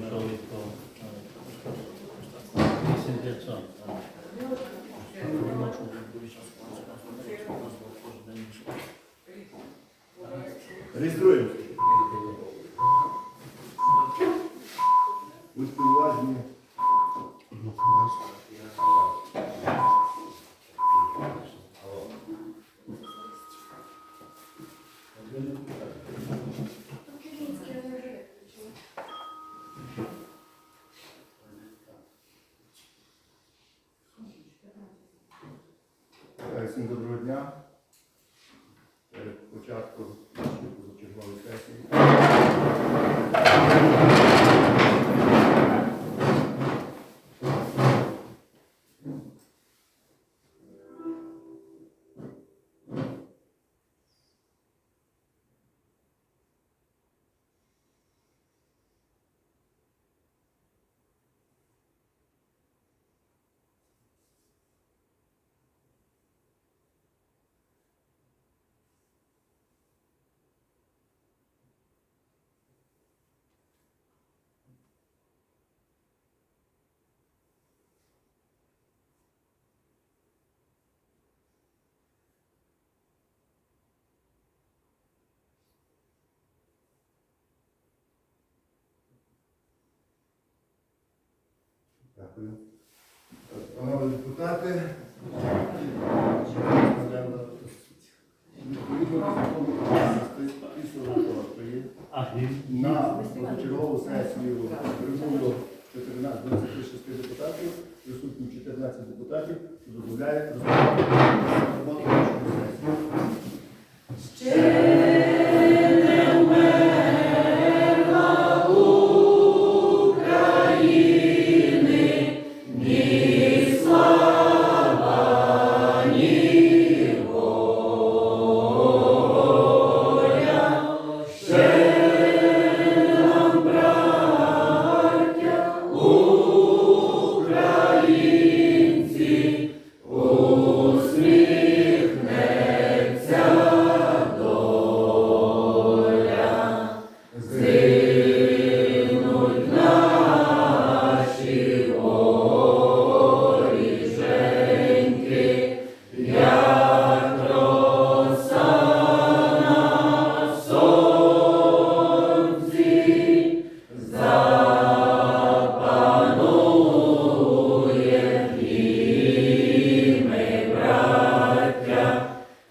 прийшов від того. 8500. Реєструємо. Перед початком нашої позачергової сесії. Дякую. Панове депутати, відповідно до закону України статті 44 А, і на позачергову сесію прибуло 14 26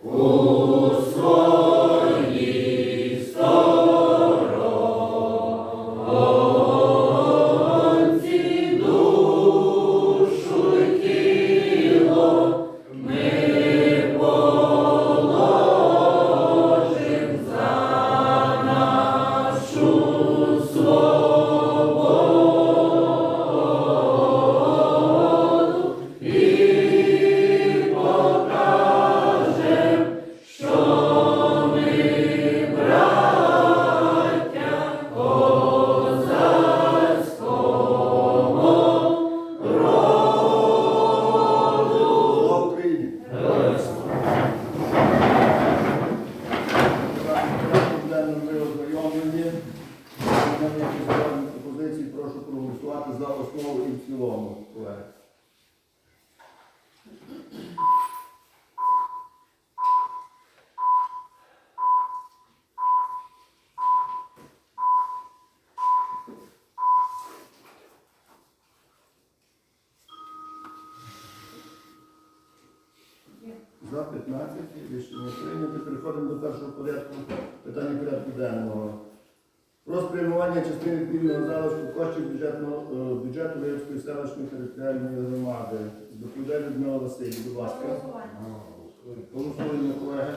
Oh. 15 рішення прийнято. Переходимо до першого порядку питання порядку денного. Про спрямування частини вільного залишку коштів бюджетного е, бюджету Виявської селищної територіальної громади. Доповідає Людмила Василь, будь ласка. Голосуємо, колеги.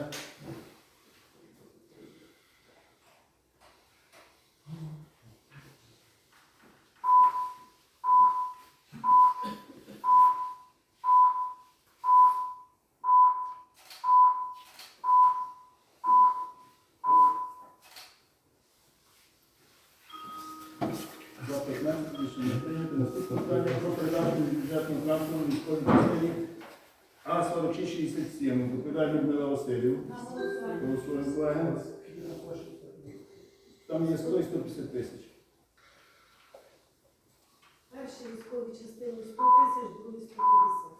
За 15 рішення прийнято. Наступне питання про бюджетного транспорту військовій частині А4667. Доповідає Людмила Васильів. Голосуємо, колеги. Там є 100 і 150 тисяч. Перші військові частини 100 тисяч, другі 150.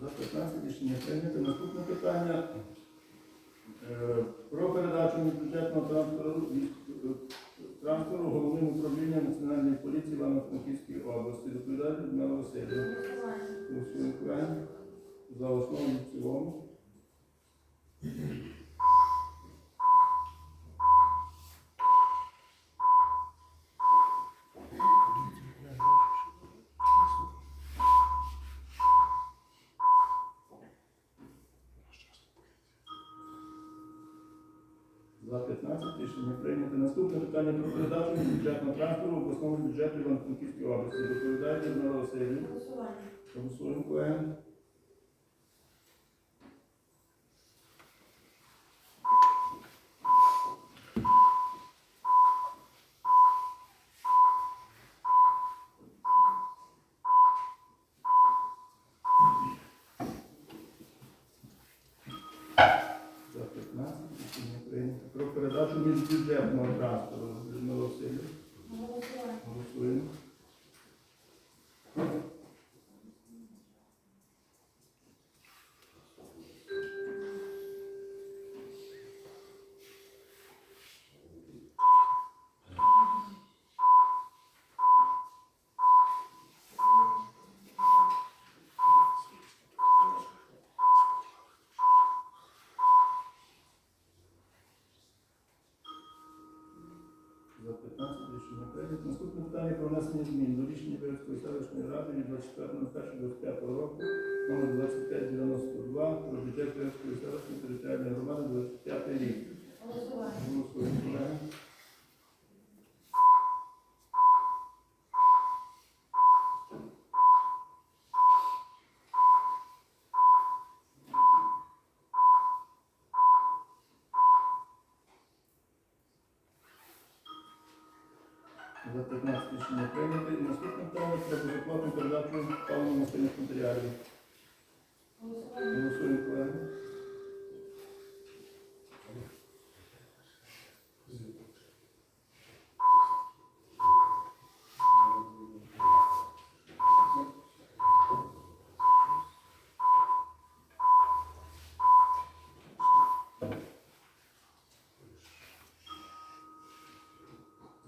За 15 рішення. Наступне питання. Е, Про передачу бюджетного трансферу е, головним управлінням Національної поліції Івано-Франківської області. Доповідає Людмила Васильівна. За основу в цілому. Рішення прийнято. Наступне питання про передачу бюджетного трансферу в обласному бюджету Івано-Франківської області. Доповідає Людмила Васильівна. Голосування. Голосуємо передачу міжбюджетного транспорту. Людмила. Голосування. Голосуємо. За 15 рішення прийнято. Наступне питання про внесення змін до рішення Березької селищної ради від 24.01.25 року номер 2592 про бюджет Березької селищної територіальної громади 25 рік. Голосування. Голосуємо, За 15 рішення прийнято. І наступне питання про безоплатну передачу паливно-мастильних матеріалів. Голосування. Голосуємо, колеги.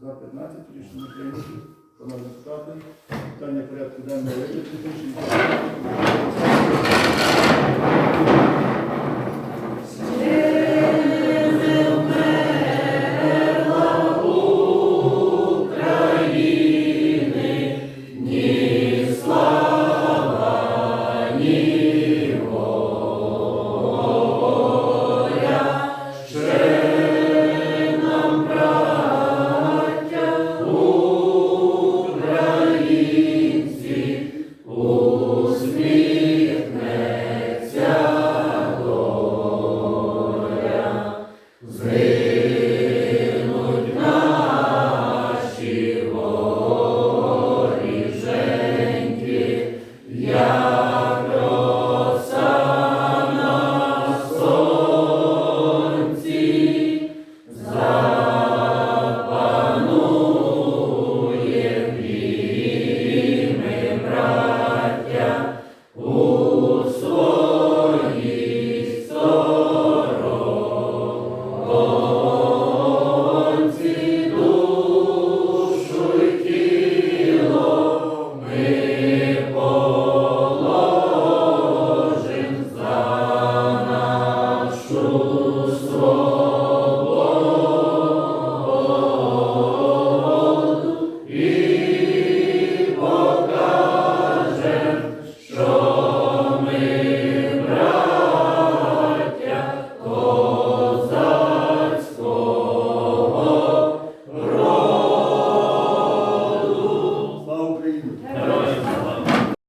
За 15 рішення прийнято. Шановні депутати, питання порядку денного вичерпно.